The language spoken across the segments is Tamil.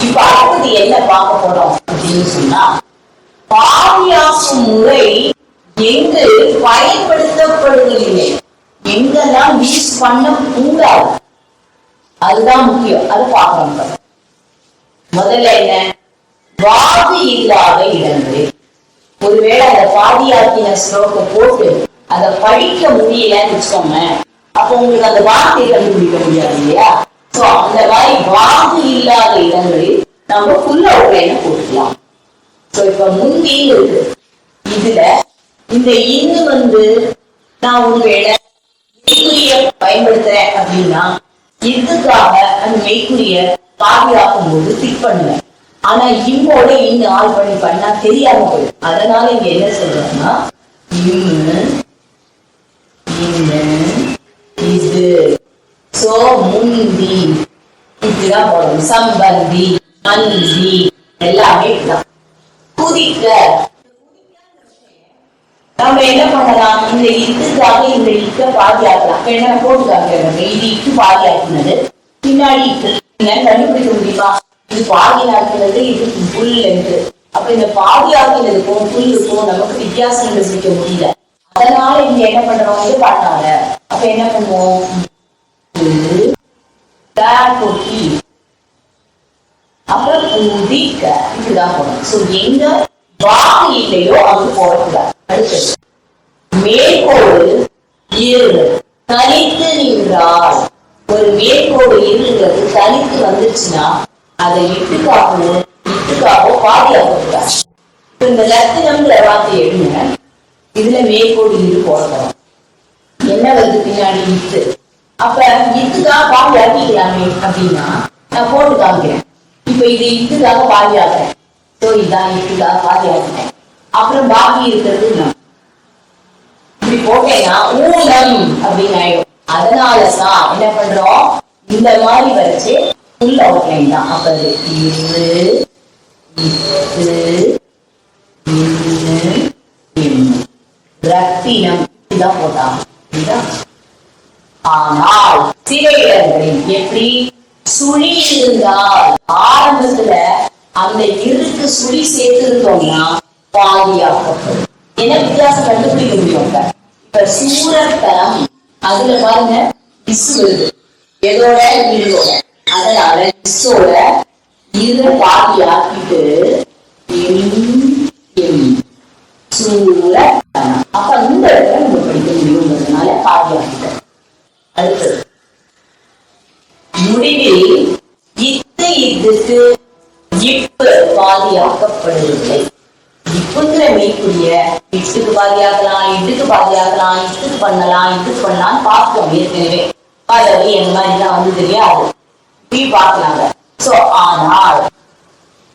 இப்ப என்ன பார்க்க போறோம் அப்படின்னு சொன்னா பாதுகாக்கும் முறை எங்கு பயன்படுத்தப்படுவதில்லை. எங்கெல்லாம் யூஸ் பண்ண கூடாது. அதுதான் முக்கியம். அது பார்க்கணும் முதல்ல என்ன? வாதி இல்லாத இடங்களில் ஒருவேளை அந்த பாதியாக்கின ஸ்லோக போட்டு அதை படிக்க முடியலன்னு வச்சுக்கோங்க அப்போ உங்களுக்கு அந்த வார்த்தையை கண்டுபிடிக்க முடியாது இல்லையா? சோ அந்த மாதிரி வாதி இல்லாத இடங்களில் நம்ம ஃபுல் அவுட்லைனை போட்டுக்கலாம்? சோ இப்ப முந்தி இருக்கு. இதுல இந்த இன்னு வந்து நான் ஒருவேளை பயன்படுத்துறேன் அப்படின்னா இதுக்காக அந்த மெய்க்குரிய பாதுகாக்கும் போது பிக் பண்ணுவேன்? ஆனா இம்மோட இன்னும் ஆள் பண்ணி பண்ணா தெரியாம போயிடும். அதனால இங்க என்ன சொல்றோம்னா இம்மு இன்னு இது. சோ முந்தி. இப்படிதான் போடணும். சம்பந்தி மந்தி. எல்லாமே குதிக்க. நம்ம என்ன பண்ணலாம்? இந்த இத்துக்காக இந்த இக்க பாதியாக்கலாம். இப்ப என்ன போட்டுக்காங்க இது இக்கு பாதியாக்குனது. பின்னாடி இக்கு கண்டுபிடிக்க முடியுமா? இது பாதியாக்குனது இது புல் என்று அப்ப இந்த பாதி பாதியாக்குனதுக்கும் புல்லுக்கும் நமக்கு வித்தியாசம் கண்டுபிடிக்க முடியல. அதனால இங்க என்ன பண்றோம்? இது அப்ப என்ன பண்ணுவோம்? புல்லு, அப்புறம் புதிக்க இப்படிதான் போடணும். சோ எங்க வாக்கு இல்லையோ அங்கு போடக்கூடாது. அடுத்தது மேற்கோடு இரு தனித்து நின்றால் ஒரு மேற்கோடு இருங்கிறது தனித்து வந்துச்சுன்னா அதை இட்டுக்காகவோ இட்டுக்காகவோ பாதியாக கூடாது இந்த லத்தினம்ங்கிற வார்த்தை எடுங்க. இதுல மேற்கோடு இரு போடணும். என்ன வருது பின்னாடி இத்து அப்ப இத்துக்காக பாதி ஆக்கிக்கலாமே அப்படின்னா நான் போட்டு காமிக்கிறேன். இப்ப இது இத்துக்காக பாதி ஆக்குறேன். சோ இதான் இத்துக்காக பாதி ஆக்குறேன். அப்புறம் பாக்கி இருக்கிறது நான். இப்படி போட்டேன்னா ஊனம் அப்படின்னு ஆயிடும். அதனாலதான் என்ன பண்றோம்? இந்த மாதிரி வச்சு ஃபுல் அவுட்லைன் தான். அப்ப அது இரு இத்து இன்னு ரத்தினம். இதுதான் போட்டாங்க. ஆனால் சில எப்படி? சுழி இருந்தால் ஆரம்பத்துல அந்த இருக்கு சுழி சேர்த்து சேர்த்திருந்தோம்னா பாதியாக்கப்படும் என்ன வித்தியாசம் கண்டுபிடிக்க முடியும் இப்ப? இப்ப சூரத்தலம் அதுல பாருங்க இசு வருது. எதோட? இருதோட அதனால இசோட இரு பாதியாக்கிட்டு எம் எம். அப்ப இந்த இடத்துல நம்ம படிக்க முடியுங்கிறதுனால பாதியாக்கிட்ட அடுத்தது. முடிவில் இத்து இதுக்கு இப்பு பாதியாக்கப்படுவதில்லை. செய்யக்கூடிய மெய்க்குரிய இட்டுக்கு பாதியாக்கலாம் இட்டுக்கு பாதியாக்கலாம் இட்டுக்கு பண்ணலாம் இட்டுக்கு பண்ணலாம் பார்த்தோம் ஏற்கனவே பதவி இந்த மாதிரிலாம் வந்து தெரியாது. இப்படி பார்க்கலாங்க. சோ ஆனால்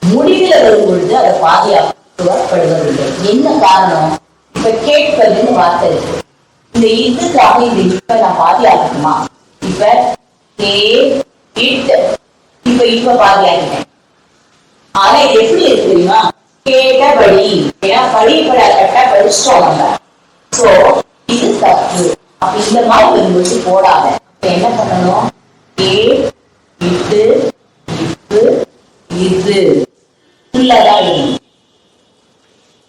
முடிவில் வரும் பொழுது அதை பாதியாக்கப்படுவதில்லை என்ன காரணம்? இப்ப கேட்பதுன்னு வார்த்தை இருக்கு. இந்த இதுக்காக இந்த இப்ப நான் பாதியாக்கணுமா இப்ப கே இட் இப்ப இப்ப பாதியாக்கிட்டேன் ஆனா எப்படி இருக்கு தெரியுமா? கேட்டபடி ஏன்னா படிப்பட கட்ட படிச்சிட்டோம் நம்ம சோ இது தப்பு அப்ப இந்த மாதிரி வரும்போது போடாத என்ன பண்ணணும் ஏ இட்டு இப்பு இது ஃபுல்லாதான்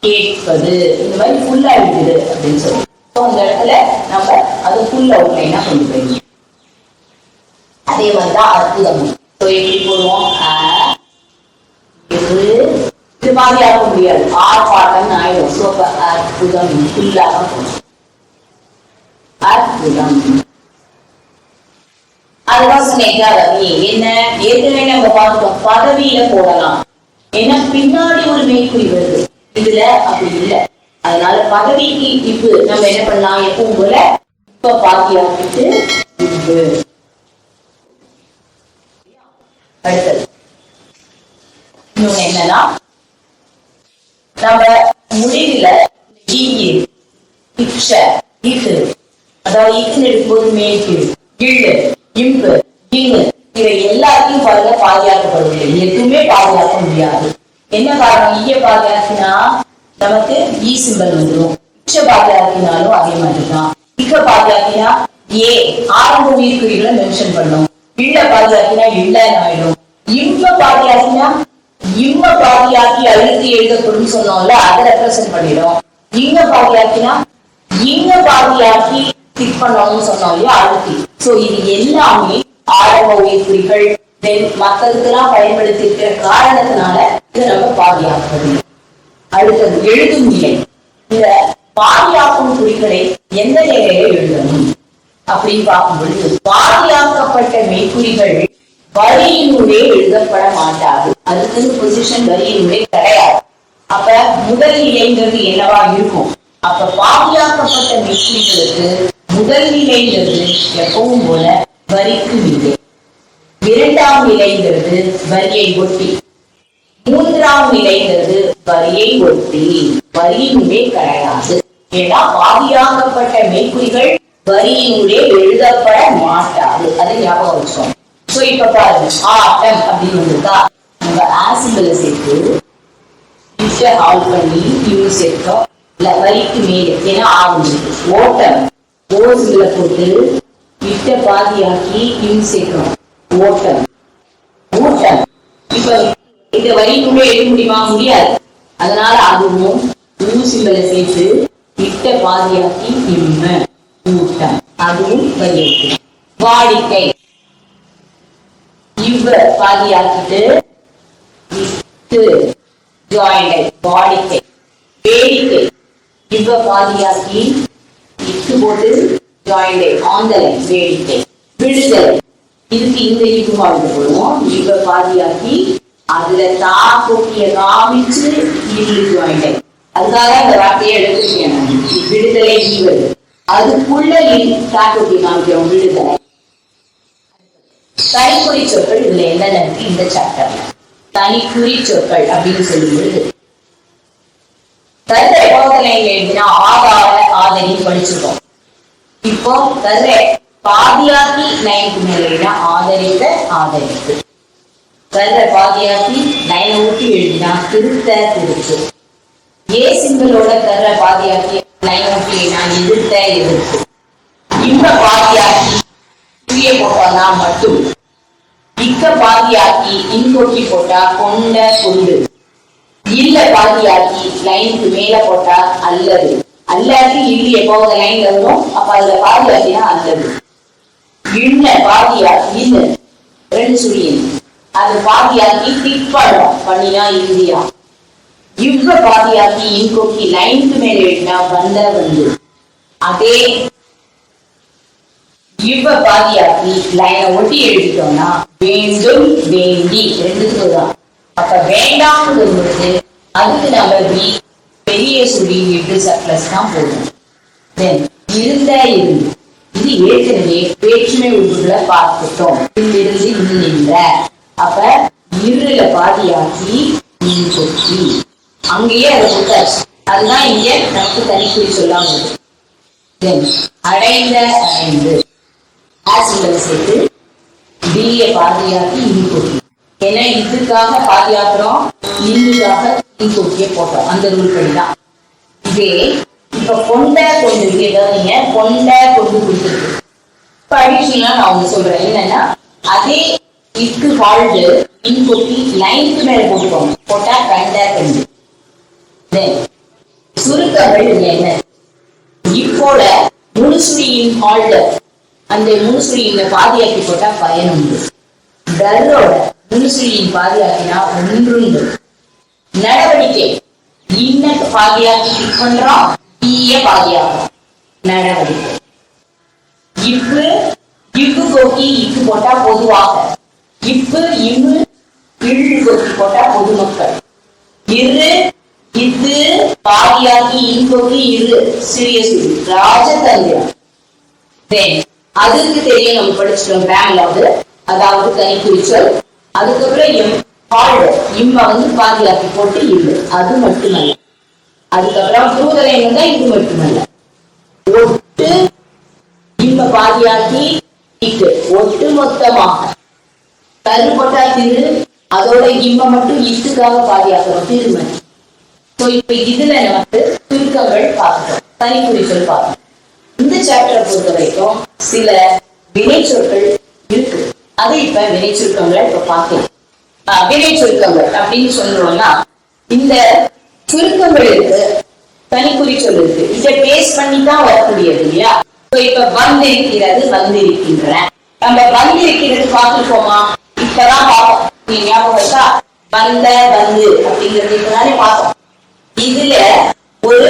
கேட்பது இந்த மாதிரி ஃபுல்லா இருக்குது அப்படின்னு சொல்லி ஸோ அந்த இடத்துல நம்ம அது ஃபுல் அவுட்லைனா கொண்டு போயிடணும் அதே மாதிரி தான் அற்புதம் ஸோ எப்படி போடுவோம் மாதிரி முடியாது. ஆர்ப்பாட்டம் ஆயிடும் ஸோ அற்புதம். இல்லாம அற்புதம். அதுதான் சொன்னேன் என்ன? ஏற்கனவே நம்ம பார்த்தோம். பதவியில போடலாம். ஏன்னா பின்னாடி ஒரு மெய்க்குறி வருது. இதுல அப்படி இல்ல. அதனால பதவிக்கு இப்பு நம்ம என்ன பண்ணலாம்? எப்பவும் போல இப்ப பாத்தியாக்கிட்டு இப்பு அடுத்தது இன்னொன்னு என்னன்னா நம்ம முடிவுல ஈ இக்ஷ இக்கு அதாவது இக்குன்னு எடுக்கும்போது மேய்க்கு இழு இம்பு இங்கு இவை எல்லாத்தையும் பாருங்க பாதுகாக்கப்படுவதில்லை. எதுவுமே பாதுகாக்க முடியாது. என்ன காரணம்? ஈய பாதுகாக்கினா நமக்கு e ஈ சிம்பல் வந்துடும் இச்ச பாதுகாக்கினாலும் அதே மாதிரி தான் இக்க பாதுகாக்கினா ஏ ஆரம்ப உயிர்குறிகளை மென்ஷன் பண்ணும். இல்ல பாதுகாக்கினா இல்லன்னு ஆயிடும். இம்ப பாதுகாக்கினா இம்ம பாதுகாக்கி அழுத்தி எழுதப்படும் சொன்னோம்ல அதை ரெப்ரசென்ட் பண்ணிடும். இங்க பாதுகாக்கினா இங்க பாதியாக்கி டிக் பண்ணணும்னு சொன்னோம் இல்லையா அழுத்தி சோ இது எல்லாமே ஆரம்ப உயிர்குறிகள் தென் மக்களுக்கெல்லாம் பயன்படுத்தி இருக்கிற காரணத்தினால இதை நம்ம பாதியாக்குறது அடுத்தது எழுதும் நிலை இந்த பாதியாக்கும் குறிகளை எந்த நிலையில எழுதணும்? அப்படின்னு பார்க்கும் பொழுது பாதியாக்கப்பட்ட மெய்க்குறிகள் வரியினுடைய எழுதப்பட மாட்டாது. அதுக்கு பொசிஷன் வரியினுடைய கிடையாது. அப்ப முதல் நிலைங்கிறது என்னவா இருக்கும்? அப்ப பாதுகாக்கப்பட்ட வெற்றிகளுக்கு முதல் நிலைங்கிறது எப்பவும் போல வரிக்கு நிலை இரண்டாம் நிலைங்கிறது வரியை ஒட்டி. மூன்றாம் நிலைங்கிறது வரியை ஒட்டி. வரியினுடைய கிடையாது ஏன்னா பாதியாக்கப்பட்ட மெய்க்குறிகள் வரியினுடைய எழுதப்பட மாட்டாது. அதை ஞாபகம் வச்சோம் சோ இப்ப பாருங்க. ஆட்டம் அப்படின்னு வந்திருக்கா நம்ம ஆசிபிள சேர்த்து ஹால் ஆல் பண்ணி இவங்க சேர்த்தோம். வரிக்கு மேலே ஏன்னா ஆகும் ஓட்டம் ஓசில போட்டு விட்ட பாதியாக்கி இவங்க சேர்க்கணும். ஓட்டம் ஊட்டம் இப்ப இந்த வரிக்குள்ள எழுத முடியுமா? முடியாது. அதனால அதுவும் ஊசிகளை சேர்த்து விட்ட பாதியாக்கி இம்ம ஊட்டம் அதுவும் வலியுறுத்து வாடிக்கை. இவ்வ பாதியாக்கிட்டு இட்டு ஜாயிண்டை வாடிக்கை. வேடிக்கை. இவ்வ பாதியாக்கி இட்டு போட்டு ஜாயிண்டே ஆந்தலை வேடிக்கை விடுதலை இதுக்கு இந்த இப்பு வாழ்ந்து போடுவோம். இவ்வ பாதியாக்கி அதுல தா கொட்டிய காமிச்சு இரு ஜாயிண்டை. அதுக்காக அந்த வார்த்தையை எடுத்துருக்கேன் விடுதலை ஈவது அதுக்குள்ள தா கொட்டி காமிக்கிறோம் விடுதலை தனிக்குறி சொற்கள் இதுல என்னென்ன இருக்கு? இந்த சாப்டர்ல தனிக்குறி சொற்கள் அப்படின்னு சொல்லும் பொழுது கருத்தை எழுதினா ஆதார ஆதரி படிச்சிருக்கோம். இப்போ கருத்தை பாதியாக்கி நைன்த் எழுதினா ஆதரித்த ஆதரித்து கருத்தை பாதியாக்கி நைனை ஊட்டி எழுதினா திருத்த திருத்து. ஏ சிம்பிளோட கருத்தை பாதியாக்கி நைன் ஊட்டி நான் எதிர்த்த எதிர்த்து இப்ப பாதியாக்கி புரிய போட்டோம்னா மட்டும். இக்க பாதியாக்கி இன்கொட்டி போட்டா கொண்ட கொண்டு இல்ல பாதியாக்கி லைனுக்கு மேல போட்டா அல்லது. அல்லாட்டி இல்லி எப்போது லைன்ல வரும்? அப்ப அதுல பாதியாக்கினா அல்லது. இன்ன பாதியாக்கி? இல்ல ரெண்டு சுழியன். அது பாதியாக்கி டிக் பண்ணினா இந்தியா இவ்வ பாதியாக்கி இன்கொக்கி லைனுக்கு மேல எழுதினா வந்த வந்து. அதே. இவ்வ பாதியாக்கி லைனை ஒட்டி எழுதிட்டோம்னா வேண்டும் வேண்டி. ரெண்டுத்துக்கு தான் அப்ப வேண்டாம்னு பொழுது அதுக்கு நம்ம வி பெரிய சுழி எட்டு சர்ப்ளஸ் தான் போடணும். தென் இருந்த இருந்து இது ஏற்கனவே வேற்றுமை உறுப்புகளை பார்த்துட்டோம். இருந்து இன்னின்ற அப்ப இருள பாதியாக்கி நீ கொட்டி அங்கேயே அதை கொடுத்தாச்சு. அதுதான் இங்க நமக்கு தனிக்குறி சொல்லாம இருக்கு. அடைந்த அடைந்து ஆசிரியர் சேர்த்து பிஏ பாதியாக்கி இன்கொட்டி ஏன்னா இதுக்காக பாதியாக்குறோம் இன்னுக்காக இன்கொட்டியை போட்டோம். அந்த ரூல் படி தான் இதே இப்ப கொண்ட கொண்டு நீங்க கொண்ட கொண்டு கொடுத்துருக்கு. இப்ப அடிஷனலா நான் ஒண்ணு சொல்றேன். என்னன்னா அதே இக்கு ஹால்டு இன்கொட்டி லைனுக்கு மேல போட்டுக்கோங்க. போட்டா கண்ட கண்டு. சுருக்கங்கள் என்ன? இப்போல முழுசுழியின் ஹால்டர் அந்த முழுசுழியில பாதியாக்கி போட்டா பயன் உண்டு. டர்ரோட முழுசுழியின் பாதியாக்கினா ஒன்றுண்டு. நடவடிக்கை. இன்ன பாதியாக்கி கிளிக் தீய பாதியாகும். நடவடிக்கை. இப்பு இப்பு கோக்கி இப்பு போட்டா பொதுவாக. இப்பு இம்மு இழு கோக்கி போட்டா பொதுமக்கள். இரு இது பாதியாக்கி இன்கோக்கி இரு சிறிய சிறு ராஜதந்திரம் அதுக்கு தெரிய நம்ம படிச்சிட்டோம் பேங்க்ல அதாவது தனிக்குறிச்சொல் அதுக்கப்புறம் எம் பாடு இம்ம வந்து பாதுகாப்பு போட்டு இல்லை அது மட்டுமல்ல. அதுக்கப்புறம் தூதலை தான் இது மட்டுமல்ல. ஒட்டு இம்ம பாதியாக்கி ஒட்டு மொத்தமாக. கரு போட்டா திரு. அதோட இம்ம மட்டும் இத்துக்காக பாதியாக்கிறோம் திருமணி சோ இப்ப இதுல நமக்கு சுருக்கங்கள் பார்க்கணும். தனிக்குறிச்சொல் பார்க்கணும். இந்த சாப்டரை பொறுத்த வரைக்கும் சில வினை சொற்கள் அது இப்ப வினை சுருக்கங்களை இப்ப பார்க்கலாம். ஆஹ் வினை சுருக்கங்கள் அப்படின்னு சொல்றோம்னா இந்த சுருக்கங்களுக்கு தனிக்குறி சொல் இருக்கு. இதை பேஸ் பண்ணி தான் வரக்கூடியது இல்லையா? இப்ப வந்திருக்கிறது வந்திருக்கின்றன. நம்ம வந்திருக்கிறது பார்த்துருக்கோமா இப்பதான் பார்ப்போம். நீ ஞாபகம் இருக்கா வந்த வந்து அப்படிங்கிறது இப்பதானே பார்த்தோம் இதுல ஒரு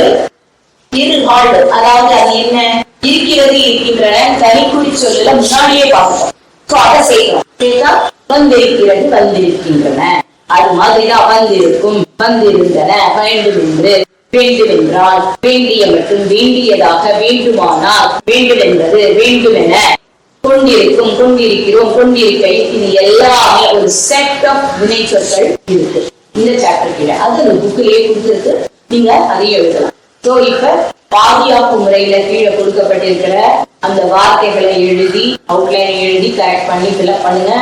இருகால் அதாவது அது என்ன? இருக்கிறது இருக்கின்றன தனிக்குறி சொல்ல முன்னாடியே பார்ப்போம் சோ அதை செய்யணும். கேட்டா வந்திருக்கிறது வந்திருக்கின்றன. அது மாதிரிதான் வந்திருக்கும். வந்திருந்தன வேண்டும் என்று வேண்டுமென்றால் வேண்டிய மற்றும் வேண்டியதாக வேண்டுமானால் வேண்டுமென்பது வேண்டுமென. கொண்டிருக்கும் கொண்டிருக்கிறோம் கொண்டிருக்க இது எல்லாமே ஒரு செட் ஆஃப் வினைச்சொற்கள் இருக்கு. இந்த சாப்டர் கீழே. அது அந்த புக்கிலேயே கொடுத்துருக்கு. நீங்க அதையும் எழுதலாம். சோ இப்ப பாதியாப்பு முறையில கீழே கொடுக்கப்பட்டிருக்கிற அந்த வார்த்தைகளை எழுதி அவுட்லைன் எழுதி கரெக்ட் பண்ணி ஃபில்அப் பண்ணுங்க.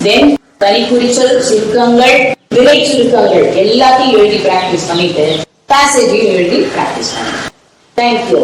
தென் தனிக்குறிச்சொல் சுருக்கங்கள் விலை சுருக்கங்கள் எல்லாத்தையும் எழுதி பிராக்டிஸ் பண்ணிட்டு பேசேஜையும் எழுதி பிராக்டிஸ் பண்ணுங்க. தேங்க்யூ